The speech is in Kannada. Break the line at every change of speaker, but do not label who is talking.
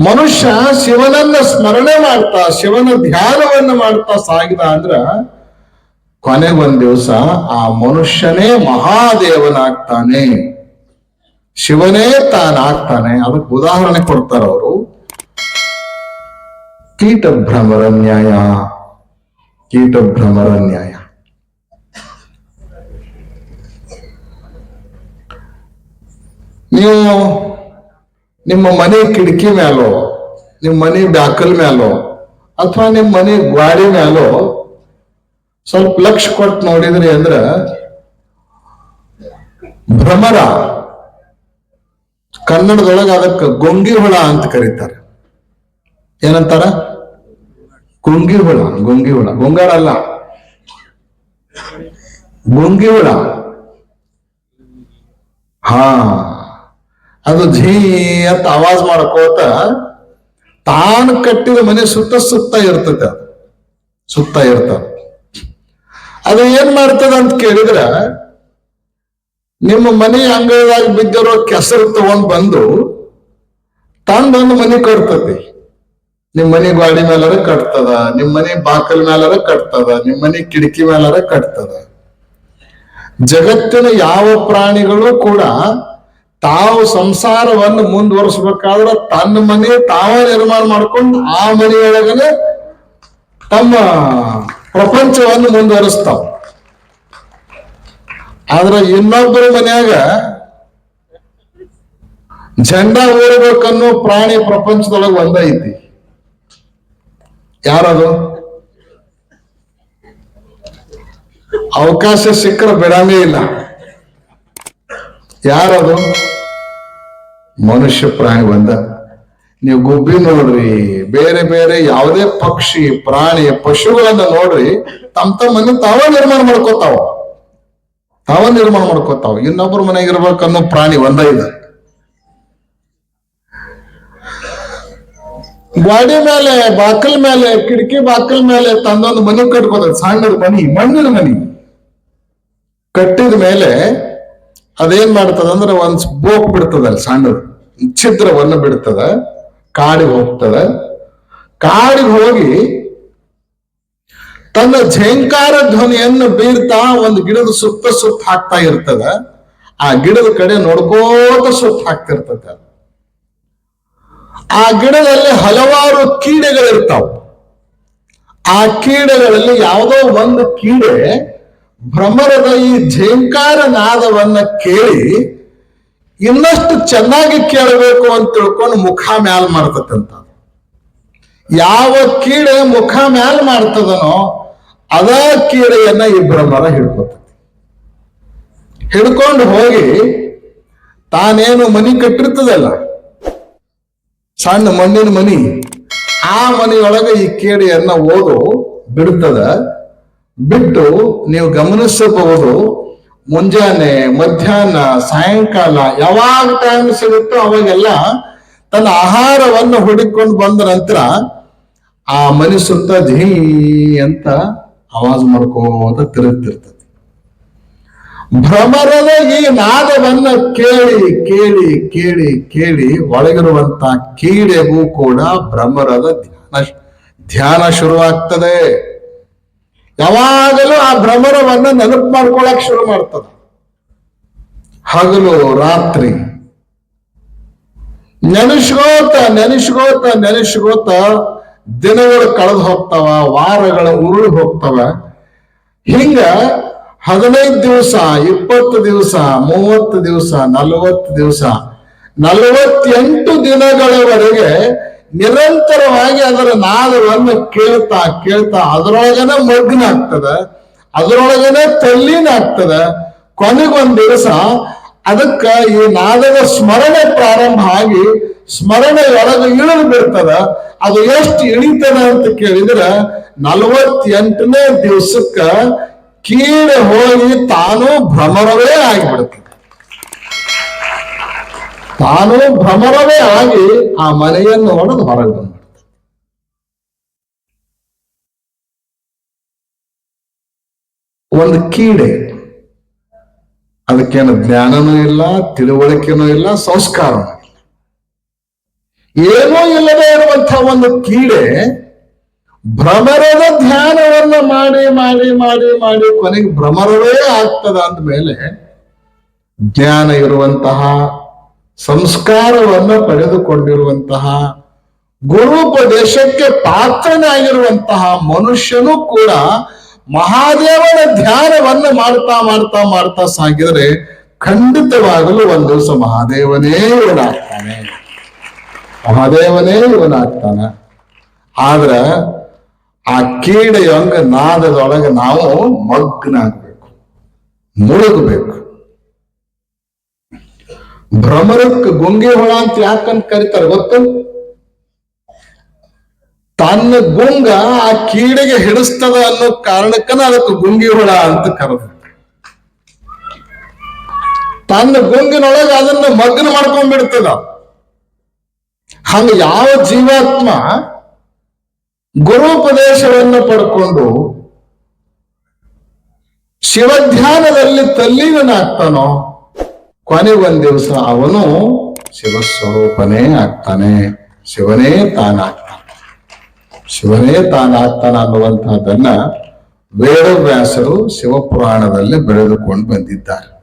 ಮನುಷ್ಯ ಶಿವನನ್ನ ಸ್ಮರಣೆ ಮಾಡ್ತಾ, ಶಿವನ ಧ್ಯಾನವನ್ನ ಮಾಡ್ತಾ ಸಾಗಿದ ಅಂದ್ರ ಕೊನೆಗೊಂದ್ ದಿವಸ ಆ ಮನುಷ್ಯನೇ ಮಹಾದೇವನಾಗ್ತಾನೆ. ಶಿವನೇ ತಾನಾಗ್ತಾನೆ. ಅದಕ್ಕೆ ಉದಾಹರಣೆ ಕೊಡ್ತಾರ ಅವರು. ಕೀಟಭ್ರಮರ ನ್ಯಾಯ ಕೀಟಭ್ರಮರ ನ್ಯಾಯ. ನೀವು ನಿಮ್ಮ ಮನೆ ಕಿಟಕಿ ಮ್ಯಾಲೋ, ನಿಮ್ಮ ಮನೆ ಬ್ಯಾಕಲ್ ಮ್ಯಾಲೋ, ಅಥವಾ ನಿಮ್ಮ ಮನೆ ಗ್ವಾಡಿ ಮ್ಯಾಲೋ, ಸ್ವಲ್ಪ ಲಕ್ಷ ಕೊಟ್ಟು ನೋಡಿದ್ರಿ ಅಂದ್ರ ಭ್ರಮರ ಕನ್ನಡದೊಳಗ ಅದಕ್ಕೆ ಗೊಂಗಿ ಹುಳ ಅಂತ ಕರೀತಾರೆ. ಏನಂತಾರ? ಗೊಂಗಿ ಹುಳ ಗುಂಗಿ ಹುಳ ಗುಂಗಾರ ಅಲ್ಲ. ಗುಂಗಿ ಹುಳ ಹಾ. ಅದು ಝೀ ಅಂತ ಆವಾಜ್ ಮಾಡ್ಕೋತ ತಾನು ಕಟ್ಟಿದ ಮನೆ ಸುತ್ತ ಸುತ್ತ ಇರ್ತದೆ ಅದು. ಸುತ್ತ ಇರ್ತದೆ. ಅದು ಏನ್ ಮಾಡ್ತದ ಅಂತ ಕೇಳಿದ್ರ, ನಿಮ್ಮ ಮನೆ ಅಂಗಳದಾಗ ಬಿದ್ದಿರೋ ಕೆಸರು ತಗೊಂಡ್ ಬಂದು ತಂದೊಂದು ಮನೆ ಕಟ್ತತಿ ನಿಮ್ಮ ಮನೆ ಗಾಡಿ ಮೇಲಾರ ಕಟ್ತದ ನಿಮ್ಮ ಮನೆ ಬಾಕಲ್ ಮೇಲಾರ ಕಟ್ತದ ನಿಮ್ಮ ಮನೆ ಕಿಟಕಿ ಮೇಲಾರ ಕಟ್ತದ. ಜಗತ್ತಿನ ಯಾವ ಪ್ರಾಣಿಗಳು ಕೂಡ ತಾವು ಸಂಸಾರವನ್ನು ಮುಂದುವರಿಸಬೇಕಾದ್ರೆ ತನ್ನ ಮನೆ ತಾವ ನಿರ್ಮಾಣ ಮಾಡ್ಕೊಂಡು ಆ ಮನೆಯೊಳಗನೆ ತಮ್ಮ ಪ್ರಪಂಚವನ್ನು ಮುಂದುವರಿಸ್ತಾವ. ಆದ್ರೆ ಇನ್ನೊಬ್ಬರ ಮನ್ಯಾಗ ಜಂಡ ಓಡಬೇಕನ್ನೋ ಪ್ರಾಣಿ ಪ್ರಪಂಚದೊಳಗೆ ಒಂದೈತಿ ಯಾರದು? ಅವಕಾಶ ಸಿಕ್ಕರೆ ಬಿಡಂಗೇ ಇಲ್ಲ. ಯಾರದು? ಮನುಷ್ಯ ಪ್ರಾಣಿ ಒಂದ ನೀವು ಗುಬ್ಬಿ ನೋಡ್ರಿ, ಬೇರೆ ಬೇರೆ ಯಾವುದೇ ಪಕ್ಷಿ, ಪ್ರಾಣಿ, ಪಶುಗಳನ್ನ ನೋಡ್ರಿ ತಮ್ಮ ತಮ್ಮ ಮನೆ ತಾವ ನಿರ್ಮಾಣ ಮಾಡ್ಕೋತಾವ. ತಾವ ನಿರ್ಮಾಣ ಮಾಡ್ಕೋತಾವ. ಇನ್ನೊಬ್ಬರ ಮನೆಗಿರ್ಬೇಕನ್ನೋ ಪ್ರಾಣಿ ಒಂದ ಇದೆ. ಗಾಡಿ ಮೇಲೆ, ಬಾಕಲ್ ಮೇಲೆ, ಕಿಟಕಿ ಬಾಕಲ್ ಮೇಲೆ ತಂದೊಂದು ಮನೆ ಕಟ್ಕೋತ ಸಣ್ಣದ ಮನಿ, ಮಣ್ಣಿನ ಮನಿ. ಕಟ್ಟಿದ ಮೇಲೆ ಅದೇನ್ ಮಾಡ್ತದ ಅಂದ್ರೆ ಒಂದ್ ಬೋಕ್ ಬಿಡ್ತದ ಅಲ್ಲಿ ಸಣ್ಣದು. ಛಿದ್ರವನ್ನು ಬಿಡ್ತದ ಕಾಡಿಗೆ ಹೋಗ್ತದ. ಕಾಡಿಗೆ ಹೋಗಿ ತನ್ನ ಝೇಂಕಾರ ಧ್ವನಿಯನ್ನು ಬೀರ್ತಾ ಒಂದು ಗಿಡದ ಸುತ್ತ ಸುತ್ತ ಹಾಕ್ತಾ ಇರ್ತದ. ಆ ಗಿಡದ ಕಡೆ ನೋಡ್ಕೋತ ಸುತ್ತ ಹಾಕ್ತಿರ್ತದ. ಆ ಗಿಡದಲ್ಲಿ ಹಲವಾರು ಕೀಡೆಗಳಿರ್ತಾವ. ಆ ಕೀಡೆಗಳಲ್ಲಿ ಯಾವುದೋ ಒಂದು ಕೀಡೆ ಭ್ರಮರದ ಈ ಝೇಂಕಾರ ನಾದವನ್ನ ಕೇಳಿ ಇನ್ನಷ್ಟು ಚೆನ್ನಾಗಿ ಕೇಳಬೇಕು ಅಂತ ತಿಳ್ಕೊಂಡು ಮುಖ ಮ್ಯಾಲ್ ಮಾಡ್ತಕ್ಕಂಥ ಯಾವ ಕೀಡೆ ಮುಖ ಮ್ಯಾಲ್ ಮಾಡ್ತದನೋ ಅದ ಕೀಡೆಯನ್ನ ಇಬ್ಬರ ಮರ ಹಿಡ್ಕೊತತಿ ಹಿಡ್ಕೊಂಡು ಹೋಗಿ ತಾನೇನು ಮನಿ ಕಟ್ಟಿರ್ತದಲ್ಲ, ಸಣ್ಣ ಮಣ್ಣಿನ ಮನಿ, ಆ ಮನೆಯೊಳಗೆ ಈ ಕೀಡೆಯನ್ನ ಓದು, ಬಿಡ್ತದ, ಬಿಟ್ಟು ನೀವು ಗಮನಿಸಬಹುದು ಮುಂಜಾನೆ, ಮಧ್ಯಾಹ್ನ, ಸಾಯಂಕಾಲ, ಯಾವಾಗ ಟೈಮ್ ಸಿಗುತ್ತೋ ಅವಾಗೆಲ್ಲ ತನ್ನ ಆಹಾರವನ್ನು ಹುಡುಕೊಂಡು ಬಂದ ನಂತರ ಆ ಮನೆ ಸುತ್ತ ಝೀ ಅಂತ ಆವಾಜ್ ಮಾಡ್ಕೋತ ತಿರುಗ್ತಿರ್ತದೆ. ಭ್ರಮರದ ಈ ನಾದವನ್ನ ಕೇಳಿ ಕೇಳಿ ಕೇಳಿ ಕೇಳಿ ಒಳಗಿರುವಂತ ಕೀಡೆಗೂ ಕೂಡ ಭ್ರಮರದ ಧ್ಯಾನ ಧ್ಯಾನ ಶುರುವಾಗ್ತದೆ. ಯಾವಾಗಲೂ ಆ ಭ್ರಮರವನ್ನ ನೆನಪು ಮಾಡ್ಕೊಳಕ್ ಶುರು ಮಾಡ್ತದೆ. ಹಗಲು, ರಾತ್ರಿ. ನೆನೆಸ್ಕೋತ ನೆನೆಸ್ಕೋತ ನೆನೆಸ್ಕೋತ ದಿನಗಳು ಕಳೆದು ಹೋಗ್ತಾವ, ವಾರಗಳ ಉರುಳು ಹೋಗ್ತಾವ. ಹಿಂಗ ಹದಿನೈದು ದಿವಸ, ಇಪ್ಪತ್ತು ದಿವಸ, ಮೂವತ್ತು ದಿವಸ, ನಲವತ್ತು ದಿವಸ, ನಲವತ್ತೆಂಟು ದಿನಗಳವರೆಗೆ ನಿರಂತರವಾಗಿ ಅದರ ನಾದವನ್ನು ಕೇಳ್ತಾ ಕೇಳ್ತಾ ಅದರೊಳಗನೆ ಮಗ್ನ ಆಗ್ತದ, ಅದರೊಳಗನೆ ತಲ್ಲೀನ ಆಗ್ತದ. ಕೊನೆಗೊಂದ್ ದಿವಸ ಅದಕ್ಕ ಈ ನಾದದ ಸ್ಮರಣೆ ಪ್ರಾರಂಭ ಆಗಿ ಸ್ಮರಣೆಯೊಳಗೆ ಇಳಿದು ಬಿಡ್ತದ. ಅದು ಎಷ್ಟು ಇಳಿತದ ಅಂತ ಕೇಳಿದ್ರೆ ನಲವತ್ತೆಂಟನೇ ದಿವಸಕ್ಕ ಕೀಡೆ ಹೋಗಿ ತಾನು ಭ್ರಮರವೇ ಆಗಿಬಿಡುತ್ತದೆ ತಾನು ಭ್ರಮರವೇ ಆಗಿ ಆ ಮನೆಯನ್ನು ಹೊಡೆದು ಹೊರಗೆ ಬಂದ್ಬಿಡ್ತಾನೆ ಒಂದು ಕೀಡೆ. ಅದಕ್ಕೇನು ಜ್ಞಾನನೂ ಇಲ್ಲ, ತಿಳುವಳಿಕೆನೂ ಇಲ್ಲ, ಸಂಸ್ಕಾರನೂ ಇಲ್ಲ. ಏನೂ ಇಲ್ಲದೆ ಇರುವಂತಹ ಒಂದು ಕೀಡೆ ಭ್ರಮರದ ಧ್ಯಾನವನ್ನ ಮಾಡಿ ಮಾಡಿ ಮಾಡಿ ಮಾಡಿ ಕೊನೆಗೆ ಭ್ರಮರವೇ ಆಗ್ತದ ಅಂದ್ಮೇಲೆ ಜ್ಞಾನ ಇರುವಂತಹ ಸಂಸ್ಕಾರವನ್ನ ಪಡೆದುಕೊಂಡಿರುವಂತಹ, ಗುರುಪದೇಶಕ್ಕೆ ಪಾತ್ರನಾಗಿರುವಂತಹ ಮನುಷ್ಯನು ಕೂಡ ಮಹಾದೇವನ ಧ್ಯಾನವನ್ನು ಮಾಡ್ತಾ ಮಾಡ್ತಾ ಮಾಡ್ತಾ ಸಾಗಿದರೆ ಖಂಡಿತವಾಗಲು ಒಂದು ದಿವಸ ಮಹಾದೇವನೇ ಇವನಾಗ್ತಾನೆ. ಮಹಾದೇವನೇ ಇವನಾಗ್ತಾನೆ. ಆದ್ರ ಆ ಕೀಡೆಯೊಂಗ ನಾದದೊಳಗೆ ನಾವು ಮಗ್ನಾಗ್ಬೇಕು, ಮುಳುಗಬೇಕು. ಭ್ರಮರಕ್ಕೆ ಗೊಂಗೆ ಹೊಳ ಅಂತ ಯಾಕಂತ ಕರೀತಾರೆ ಗೊತ್ತು? ತನ್ನ ಗುಂಗ ಆ ಕೀಡೆಗೆ ಹಿಡಿಸ್ತದ ಅನ್ನೋ ಕಾರಣಕ್ಕನ ಅದಕ್ಕೆ ಗುಂಗಿ ಹೊಳ ಅಂತ ಕರೆದ್ರು. ತನ್ನ ಗೊಂಗಿನೊಳಗ ಅದನ್ನ ಮಗ್ನ ಮಾಡ್ಕೊಂಡ್ಬಿಡ್ತದ. ಹಂಗ ಯಾವ ಜೀವಾತ್ಮ ಗುರುಪದೇಶವನ್ನು ಪಡ್ಕೊಂಡು ಶಿವಧ್ಯಾನದಲ್ಲಿ ತಲ್ಲೀನನಾಗ್ತಾನೋ ಕೊನೆಗೆ ಒಂದ್ ದಿವಸ ಅವನು ಶಿವಸ್ವರೂಪನೇ ಆಗ್ತಾನೆ. ಶಿವನೇ ತಾನಾಗ್ತಾನೆ. ಶಿವನೇ ತಾನಾಗ್ತಾನ ಅನ್ನುವಂತಹದನ್ನ ವೇದವ್ಯಾಸರು ಶಿವಪುರಾಣದಲ್ಲಿ ಬೆಳೆದುಕೊಂಡು ಬಂದಿದ್ದಾರೆ.